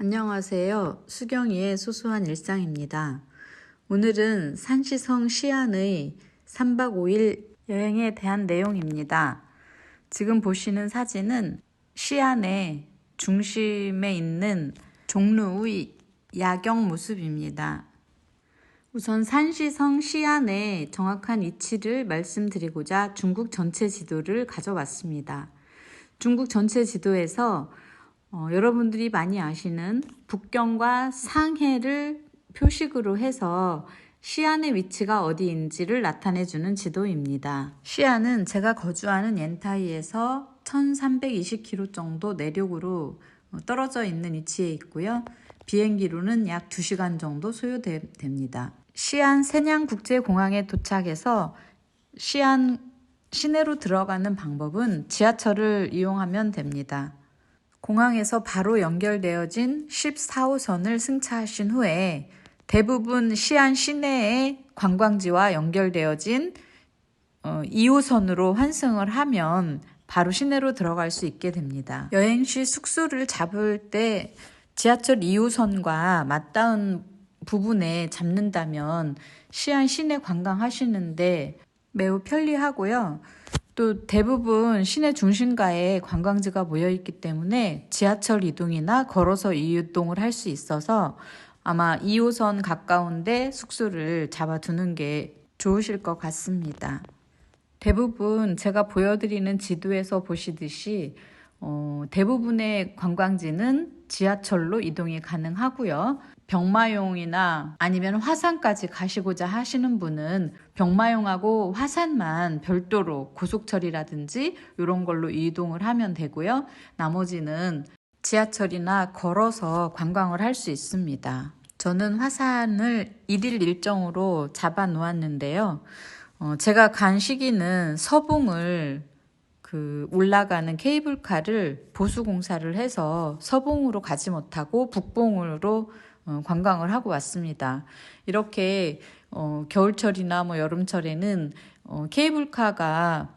안녕하세요. 수경이의 소소한 일상입니다. 오늘은 산시성 시안의 3박 5일 여행에 대한 내용입니다. 지금 보시는 사진은 시안의 중심에 있는 종루의 야경 모습입니다. 우선 산시성 시안의 정확한 위치를 말씀드리고자 중국 전체 지도를 가져왔습니다. 중국 전체 지도에서 어, 여러분들이 많이 아시는 북경과 상해를 표식으로 해서 시안의 위치가 어디인지를 나타내주는 지도입니다. 시안은 제가 거주하는 옌타이에서 1320km 정도 내륙으로 어, 떨어져 있는 위치에 있고요. 비행기로는 약 2시간 정도 소요됩니다. 시안 세냥국제공항에 도착해서 시안 시내로 들어가는 방법은 지하철을 이용하면 됩니다. 공항에서 바로 연결되어진 14호선을 승차하신 후에 대부분 시안 시내의 관광지와 연결되어진 2호선으로 환승을 하면 바로 시내로 들어갈 수 있게 됩니다. 여행 시 숙소를 잡을 때 지하철 2호선과 맞닿은 부분에 잡는다면 시안 시내 관광하시는데 매우 편리하고요. 또 대부분 시내 중심가에 관광지가 모여 있기 때문에 지하철 이동이나 걸어서 이동을 할 수 있어서 아마 2호선 가까운데 숙소를 잡아두는 게 좋으실 것 같습니다. 대부분 제가 보여드리는 지도에서 보시듯이 어, 대부분의 관광지는 지하철로 이동이 가능하고요. 병마용이나 아니면 화산까지 가시고자 하시는 분은 병마용하고 화산만 별도로 고속철이라든지 이런 걸로 이동을 하면 되고요. 나머지는 지하철이나 걸어서 관광을 할 수 있습니다. 저는 화산을 1일 일정으로 잡아 놓았는데요. 어, 제가 간 시기는 서봉을 그 올라가는 케이블카를 보수 공사를 해서 서봉으로 가지 못하고 북봉으로 어, 관광을 하고 왔습니다. 이렇게 어, 겨울철이나 뭐 여름철에는 어, 케이블카가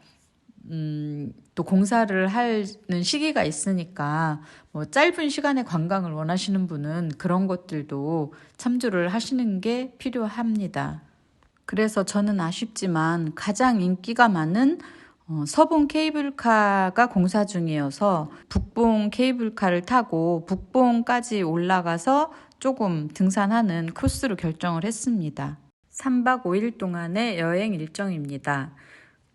음, 또 공사를 하는 시기가 있으니까 뭐 짧은 시간에 관광을 원하시는 분은 그런 것들도 참조를 하시는 게 필요합니다. 그래서 저는 아쉽지만 가장 인기가 많은 어, 서봉 케이블카가 공사 중이어서 북봉 케이블카를 타고 북봉까지 올라가서 조금 등산하는 코스로 결정을 했습니다. 3박 5일 동안의 여행 일정입니다.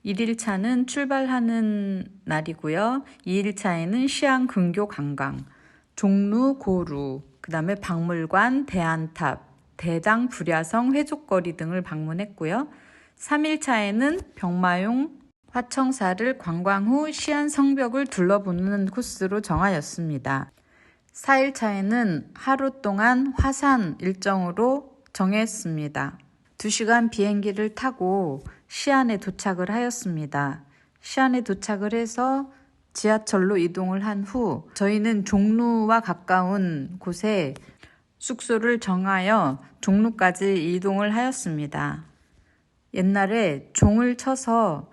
1일차는 출발하는 날이고요. 2일차에는 시안 근교 관광, 종루 고루, 그 다음에 박물관, 대안탑, 대당 불야성 회족거리 등을 방문했고요. 3일차에는 병마용 화청사를 관광 후 시안 성벽을 둘러보는 코스로 정하였습니다. 4일차에는 하루 동안 화산 일정으로 정했습니다. 2시간 비행기를 타고 시안에 도착을 하였습니다. 시안에 도착을 해서 지하철로 이동을 한 후 저희는 종루와 가까운 곳에 숙소를 정하여 종루까지 이동을 하였습니다. 옛날에 종을 쳐서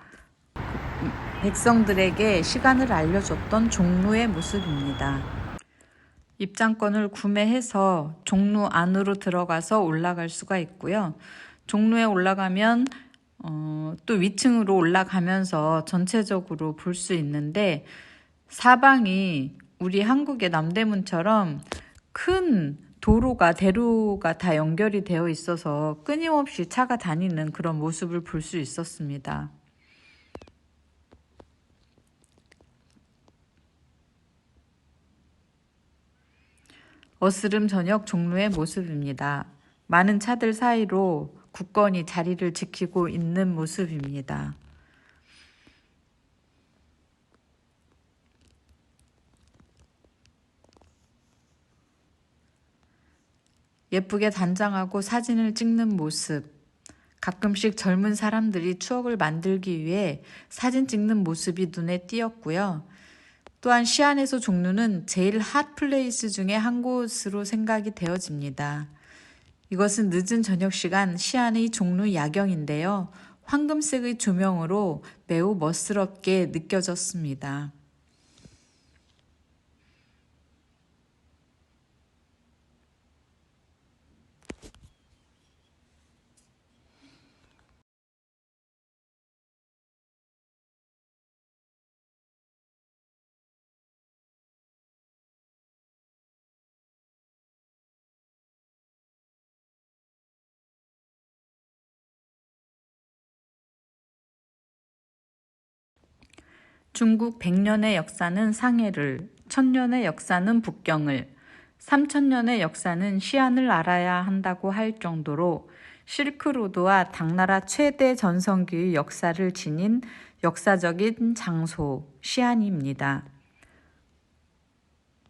백성들에게 시간을 알려줬던 종루의 모습입니다. 입장권을 구매해서 종루 안으로 들어가서 올라갈 수가 있고요. 종루에 올라가면 어, 또 위층으로 올라가면서 전체적으로 볼 수 있는데 사방이 우리 한국의 남대문처럼 큰 도로가 대로가 다 연결이 되어 있어서 끊임없이 차가 다니는 그런 모습을 볼 수 있었습니다. 어스름 저녁 종로의 모습입니다. 많은 차들 사이로 굳건히 자리를 지키고 있는 모습입니다. 예쁘게 단장하고 사진을 찍는 모습. 가끔씩 젊은 사람들이 추억을 만들기 위해 사진 찍는 모습이 눈에 띄었고요. 또한 시안에서 종로는 제일 핫 플레이스 중에 한 곳으로 생각이 되어집니다. 이것은 늦은 저녁 시간 시안의 종로 야경인데요. 황금색의 조명으로 매우 멋스럽게 느껴졌습니다. 중국 100년의 역사는 상해를, 1000년의 역사는 북경을, 3000년의 역사는 시안을 알아야 한다고 할 정도로 실크로드와 당나라 최대 전성기의 역사를 지닌 역사적인 장소 시안입니다.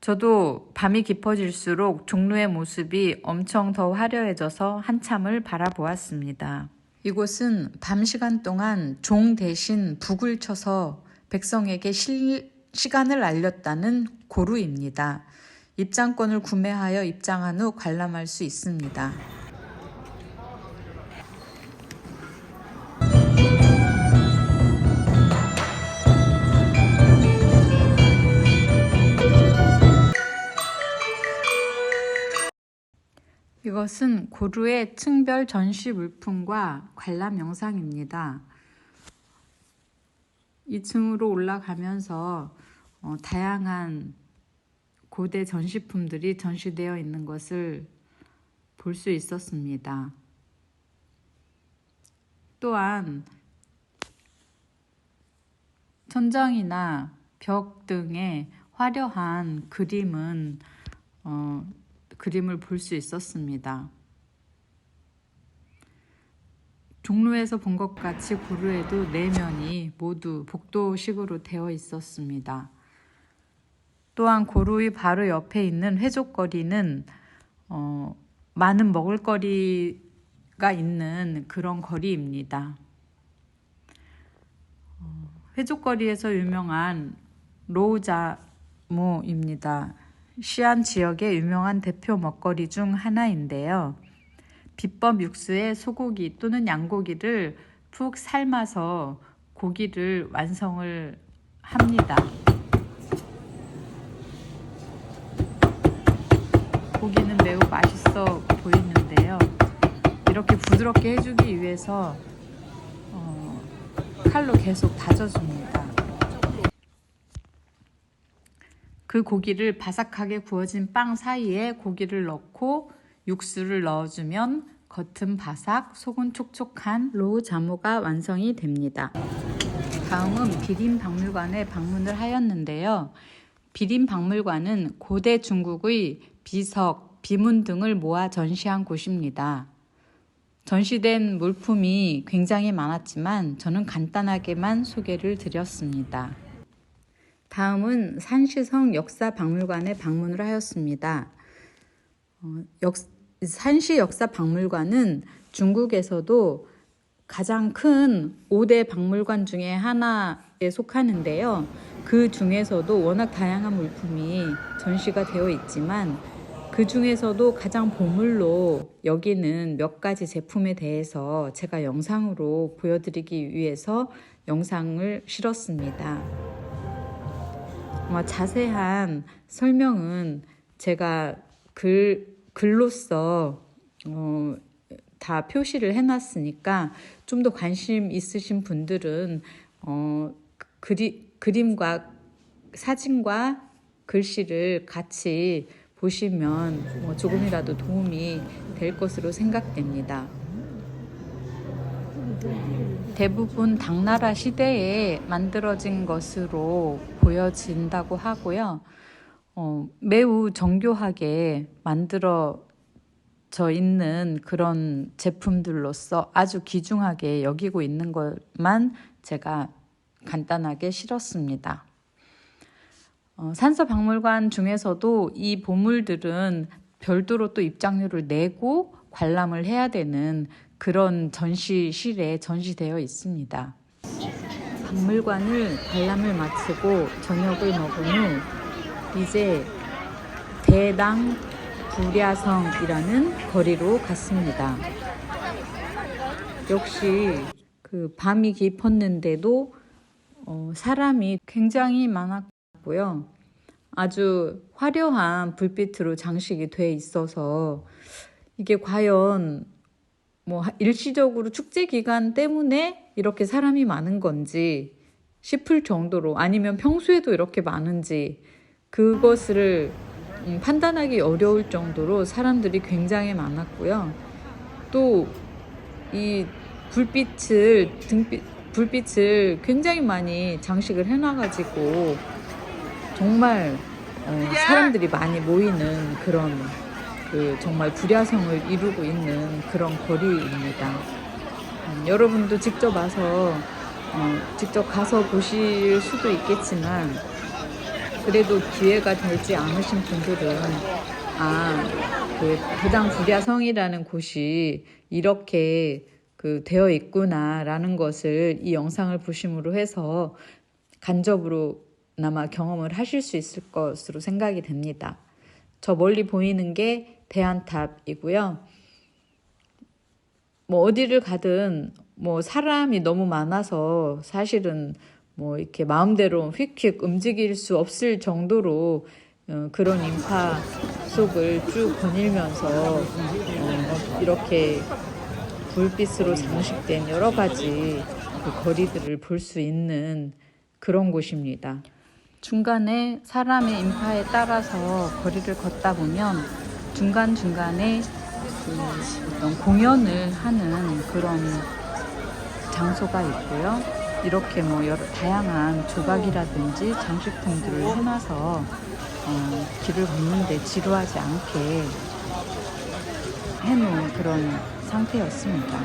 저도 밤이 깊어질수록 종로의 모습이 엄청 더 화려해져서 한참을 바라보았습니다. 이곳은 밤 시간 동안 종 대신 북을 쳐서 백성에게 실, 시간을 알렸다는 고루입니다. 입장권을 구매하여 입장한 후 관람할 수 있습니다. 이것은 고루의 층별 전시 물품과 관람 영상입니다. 2층으로 올라가면서 어, 다양한 고대 전시품들이 전시되어 있는 것을 볼 수 있었습니다. 또한 천장이나 벽 등의 화려한 그림은 어, 그림을 볼 수 있었습니다. 종로에서 본 것 같이 고루에도 내면이 모두 복도식으로 되어 있었습니다. 또한 고루의 바로 옆에 있는 회족거리는 어, 많은 먹을거리가 있는 그런 거리입니다. 어, 회족거리에서 유명한 로우자무입니다. 시안 지역의 유명한 대표 먹거리 중 하나인데요. 비법 육수에 소고기 또는 양고기를 푹 삶아서 고기를 완성을 합니다. 고기는 매우 맛있어 보이는데요. 이렇게 부드럽게 해주기 위해서 어, 칼로 계속 다져줍니다. 그 고기를 바삭하게 구워진 빵 사이에 고기를 넣고 육수를 넣어주면 겉은 바삭, 속은 촉촉한 로우 자모가 완성이 됩니다. 다음은 비림박물관에 방문을 하였는데요. 비림박물관은 고대 중국의 비석, 비문 등을 모아 전시한 곳입니다. 전시된 물품이 굉장히 많았지만 저는 간단하게만 소개를 드렸습니다. 다음은 산시성 역사 박물관에 방문을 하였습니다. 어, 역, 산시 역사 박물관은 중국에서도 가장 큰 5대 박물관 중에 하나에 속하는데요. 그 중에서도 워낙 다양한 물품이 전시가 되어 있지만 그 중에서도 가장 보물로 여기는 몇 가지 제품에 대해서 제가 영상으로 보여드리기 위해서 영상을 실었습니다. 자세한 설명은 제가 글, 글로써 어, 다 표시를 해놨으니까 좀 더 관심 있으신 분들은 어, 그리, 그림과 사진과 글씨를 같이 보시면 뭐 조금이라도 도움이 될 것으로 생각됩니다. 대부분 당나라 시대에 만들어진 것으로 보여진다고 하고요. 어, 매우 정교하게 만들어져 있는 그런 제품들로서 아주 귀중하게 여기고 있는 것만 제가 간단하게 실었습니다. 어, 산서박물관 중에서도 이 보물들은 별도로 또 입장료를 내고 관람을 해야 되는 그런 전시실에 전시되어 있습니다. 박물관을 관람을 마치고 저녁을 먹은 후 이제 대당 부랴성이라는 거리로 갔습니다. 역시 그 밤이 깊었는데도 어, 사람이 굉장히 많았고요. 아주 화려한 불빛으로 장식이 돼 있어서 이게 과연 뭐 일시적으로 축제 기간 때문에 이렇게 사람이 많은 건지 싶을 정도로 아니면 평소에도 이렇게 많은지 그것을 음, 판단하기 어려울 정도로 사람들이 굉장히 많았고요. 또 이 불빛을 등빛 불빛을 굉장히 많이 장식을 해놔가지고 정말 어, 사람들이 많이 모이는 그런 그 정말 불야성을 이루고 있는 그런 거리입니다. 음, 여러분도 직접 와서 어, 직접 가서 보실 수도 있겠지만 그래도 기회가 되지 않으신 분들은 아, 그 부당 불야성이라는 곳이 이렇게 그 되어 있구나라는 것을 이 영상을 보심으로 해서 간접으로나마 경험을 하실 수 있을 것으로 생각이 됩니다. 저 멀리 보이는 게 대안탑이고요. 뭐 어디를 가든 뭐 사람이 너무 많아서 사실은 뭐 이렇게 마음대로 휙휙 움직일 수 없을 정도로 어, 그런 인파 속을 쭉 거닐면서 어, 이렇게 불빛으로 장식된 여러 가지 그 거리들을 볼 수 있는 그런 곳입니다. 중간에 사람의 인파에 따라서 거리를 걷다 보면 중간중간에 그 어떤 공연을 하는 그런 장소가 있고요. 이렇게 뭐 여러 다양한 조각이라든지 장식품들을 해놔서 어, 길을 걷는데 지루하지 않게 해놓은 그런 상태였습니다.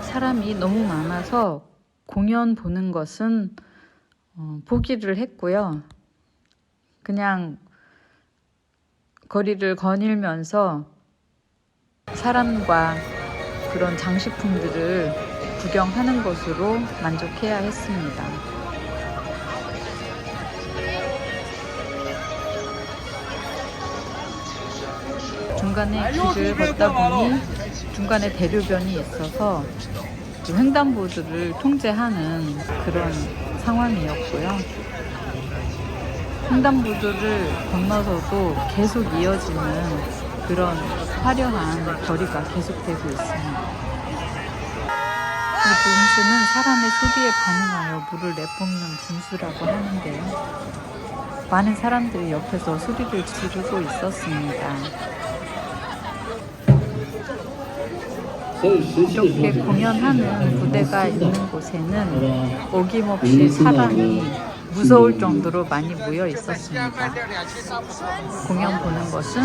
사람이 너무 많아서 공연 보는 것은 어, 포기를 했고요. 그냥 거리를 거닐면서 사람과 그런 장식품들을 구경하는 것으로 만족해야 했습니다. 중간에 길을 걷다 보니 중간에 대류변이 있어서 그 횡단보도를 통제하는 그런 상황이었고요. 횡단보도를 건너서도 계속 이어지는 그런 화려한 거리가 계속되고 있습니다. 이 분수는 사람의 소리에 반응하여 물을 내뿜는 분수라고 하는데요. 많은 사람들이 옆에서 소리를 지르고 있었습니다. 이렇게 공연하는 무대가 있는 곳에는 어김없이 사람이 무서울 정도로 많이 모여 있었습니다. 공연 보는 것은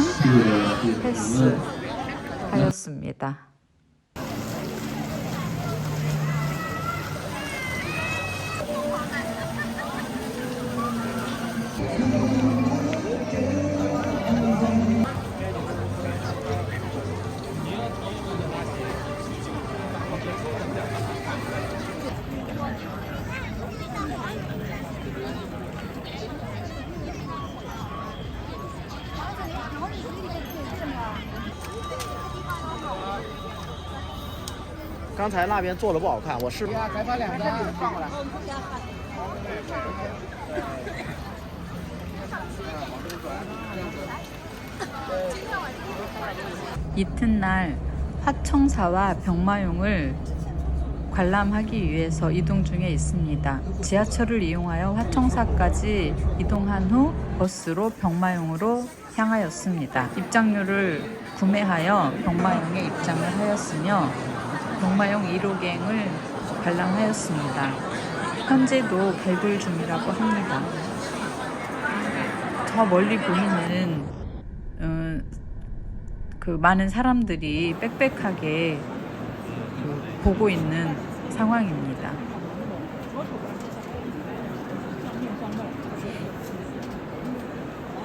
패스하였습니다. “刚才那边做的不好看，我试。该把两张放过来。 이튿날 화청사와 병마용을 관람하기 위해서 이동 중에 있습니다. 지하철을 이용하여 화청사까지 이동한 후 버스로 병마용으로 향하였습니다. 입장료를 구매하여 병마용에 입장을 하였으며 병마용 1호갱을 관람하였습니다. 현재도 발굴 중이라고 합니다. 저 멀리 보이는 어, 그 많은 사람들이 빽빽하게 그 보고 있는 상황입니다.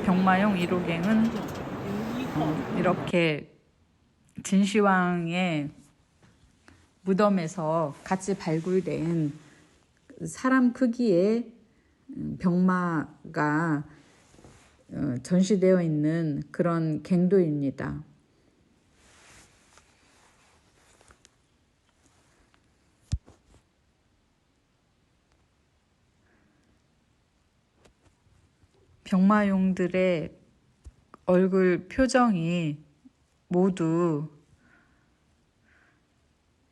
병마용 1호갱은 어, 이렇게 진시황의 무덤에서 같이 발굴된 사람 크기의 음, 병마가 어, 전시되어 있는 그런 갱도입니다. 병마용들의 얼굴 표정이 모두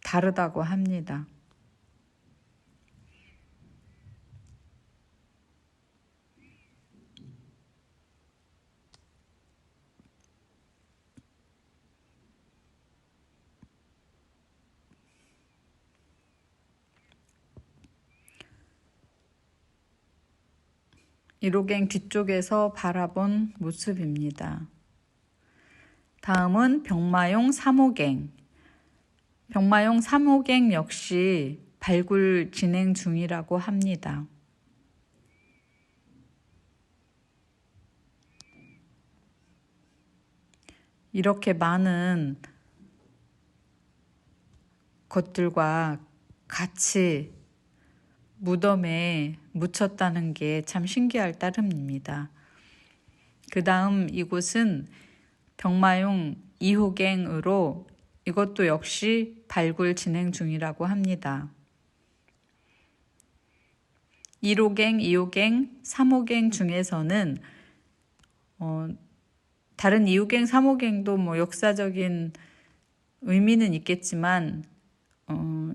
다르다고 합니다. 1호갱 뒤쪽에서 바라본 모습입니다. 다음은 병마용 3호갱. 병마용 3호갱 역시 발굴 진행 중이라고 합니다. 이렇게 많은 것들과 같이 무덤에 묻혔다는 게 참 신기할 따름입니다. 그 다음 이곳은 병마용 2호갱으로 이것도 역시 발굴 진행 중이라고 합니다. 1호갱, 2호갱, 3호갱 중에서는 어, 다른 2호갱, 3호갱도 뭐 역사적인 의미는 있겠지만 어,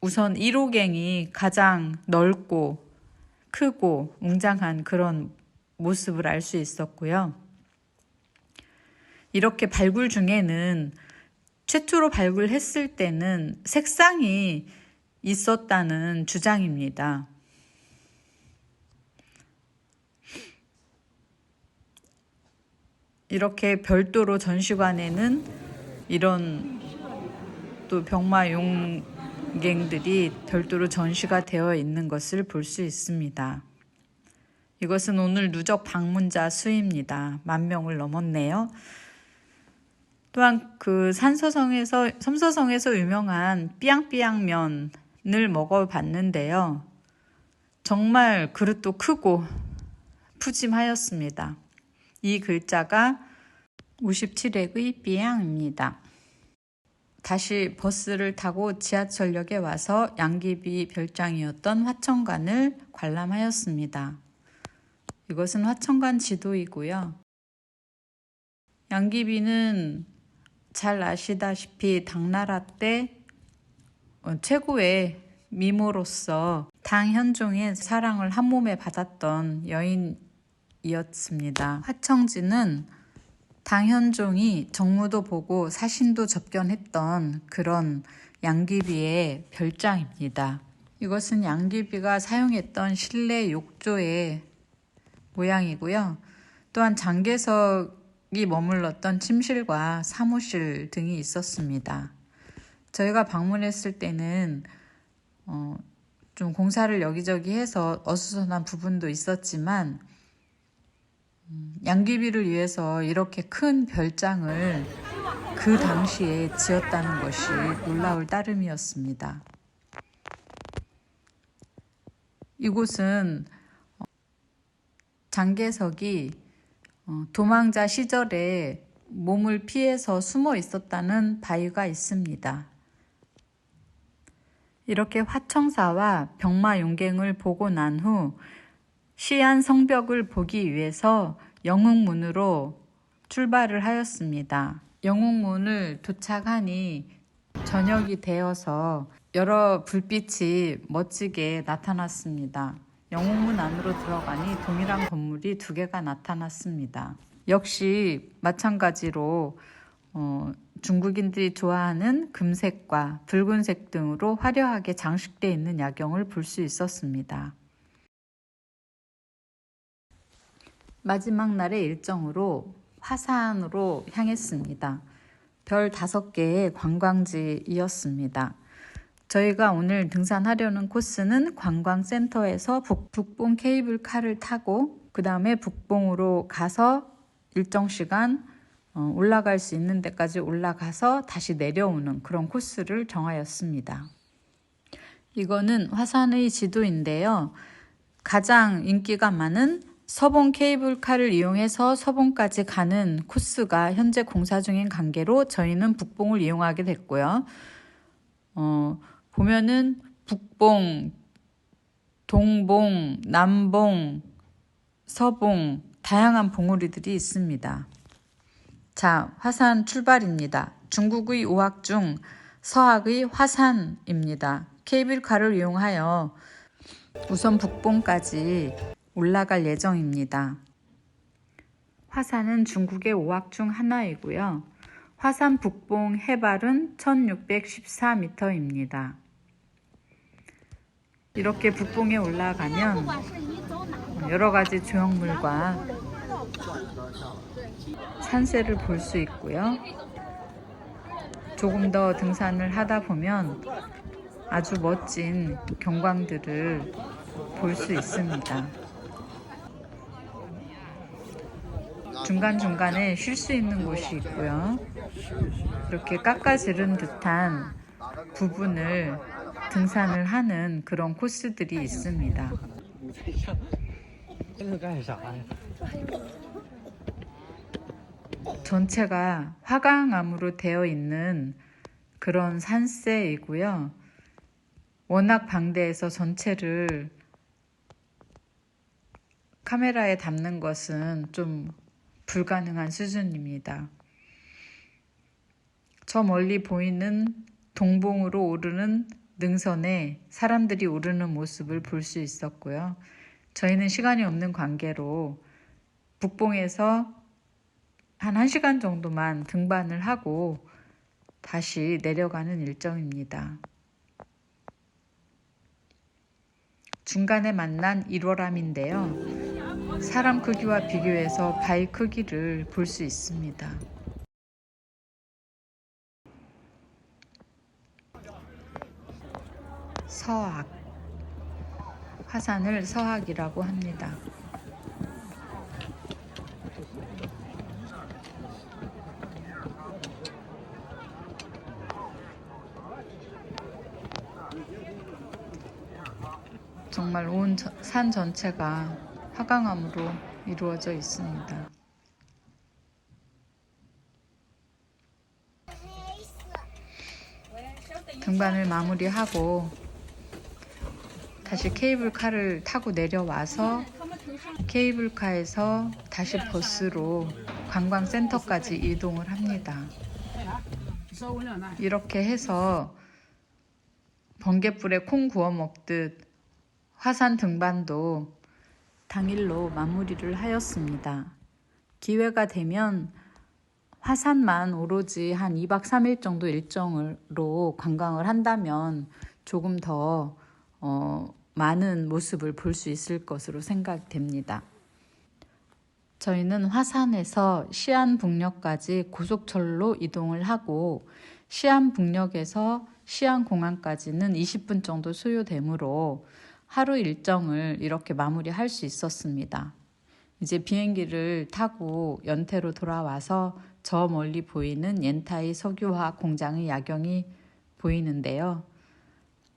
우선 1호갱이 가장 넓고 크고 웅장한 그런 모습을 알 수 있었고요. 이렇게 발굴 중에는 최초로 발굴했을 때는 색상이 있었다는 주장입니다. 이렇게 별도로 전시관에는 이런 또 병마 용 갱들이 별도로 전시가 되어 있는 것을 볼 수 있습니다. 이것은 오늘 누적 방문자 수입니다. 만 명을 넘었네요. 또한 그 산서성에서 섬서성에서 유명한 삐양삐양면을 먹어봤는데요. 정말 그릇도 크고 푸짐하였습니다. 이 글자가 57액의 삐양입니다. 다시 버스를 타고 지하철역에 와서 양귀비 별장이었던 화천관을 관람하였습니다. 이것은 화천관 지도이고요. 양귀비는 잘 아시다시피 당나라 때 어, 최고의 미모로서 당현종의 사랑을 한 몸에 받았던 여인이었습니다. 화청지는 당현종이 정무도 보고 사신도 접견했던 그런 양귀비의 별장입니다. 이것은 양귀비가 사용했던 실내 욕조의 모양이고요. 또한 장개석이 머물렀던 침실과 사무실 등이 있었습니다. 저희가 방문했을 때는 어, 좀 공사를 여기저기 해서 어수선한 부분도 있었지만 음, 양귀비를 위해서 이렇게 큰 별장을 그 당시에 지었다는 것이 놀라울 따름이었습니다. 이곳은 어, 장개석이 어, 도망자 시절에 몸을 피해서 숨어 있었다는 바위가 있습니다. 이렇게 화청사와 병마용갱을 보고 난 후 시안 성벽을 보기 위해서 영흥문으로 출발을 하였습니다. 영흥문을 도착하니 저녁이 되어서 여러 불빛이 멋지게 나타났습니다. 영웅문 안으로 들어가니 동일한 건물이 두 개가 나타났습니다. 역시 마찬가지로 어, 중국인들이 좋아하는 금색과 붉은색 등으로 화려하게 장식되어 있는 야경을 볼 수 있었습니다. 마지막 날의 일정으로 화산으로 향했습니다. 별 다섯 개의 관광지이었습니다. 저희가 오늘 등산하려는 코스는 관광센터에서 북, 북봉 케이블카를 타고 그 다음에 북봉으로 가서 일정 시간 어, 올라갈 수 있는 데까지 올라가서 다시 내려오는 그런 코스를 정하였습니다. 이거는 화산의 지도인데요. 가장 인기가 많은 서봉 케이블카를 이용해서 서봉까지 가는 코스가 현재 공사 중인 관계로 저희는 북봉을 이용하게 됐고요. 어, 보면은 북봉, 동봉, 남봉, 서봉, 다양한 봉우리들이 있습니다. 자, 화산 출발입니다. 중국의 오학 중 서학의 화산입니다. 케이블카를 이용하여 우선 북봉까지 올라갈 예정입니다. 화산은 중국의 오학 중 하나이고요. 화산 북봉 해발은 1614m입니다. 이렇게 북봉에 올라가면 여러 가지 조형물과 산세를 볼 수 있고요. 조금 더 등산을 하다 보면 아주 멋진 경광들을 볼 수 있습니다. 중간중간에 쉴 수 있는 곳이 있고요. 이렇게 깎아지른 듯한 부분을 등산을 하는 그런 코스들이 있습니다. 전체가 화강암으로 되어 있는 그런 산세이고요. 워낙 방대해서 전체를 카메라에 담는 것은 좀 불가능한 수준입니다. 저 멀리 보이는 동봉으로 오르는 능선에 사람들이 오르는 모습을 볼 수 있었고요. 저희는 시간이 없는 관계로 북봉에서 한 1시간 정도만 등반을 하고 다시 내려가는 일정입니다. 중간에 만난 1월암인데요. 사람 크기와 비교해서 바위 크기를 볼 수 있습니다. 서악. 화산을 서악이라고 합니다. 정말 온 산 전체가 화강암으로 이루어져 있습니다. 등반을 마무리하고 다시 케이블카를 타고 내려와서 케이블카에서 다시 버스로 관광센터까지 이동을 합니다. 이렇게 해서 번갯불에 콩 구워 먹듯 화산 등반도 당일로 마무리를 하였습니다. 기회가 되면 화산만 오로지 한 2박 3일 정도 일정으로 관광을 한다면 조금 더 어, 많은 모습을 볼 수 있을 것으로 생각됩니다. 저희는 화산에서 시안북역까지 고속철로 이동을 하고 시안북역에서 시안 공항까지는 20분 정도 소요되므로 하루 일정을 이렇게 마무리할 수 있었습니다. 이제 비행기를 타고 연태로 돌아와서 저 멀리 보이는 옌타이 석유화학 공장의 야경이 보이는데요.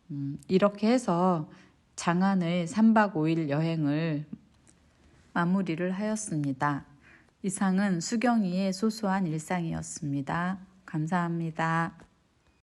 음, 이렇게 해서 장안의 3박 5일 여행을 마무리를 하였습니다. 이상은 수경이의 소소한 일상이었습니다. 감사합니다.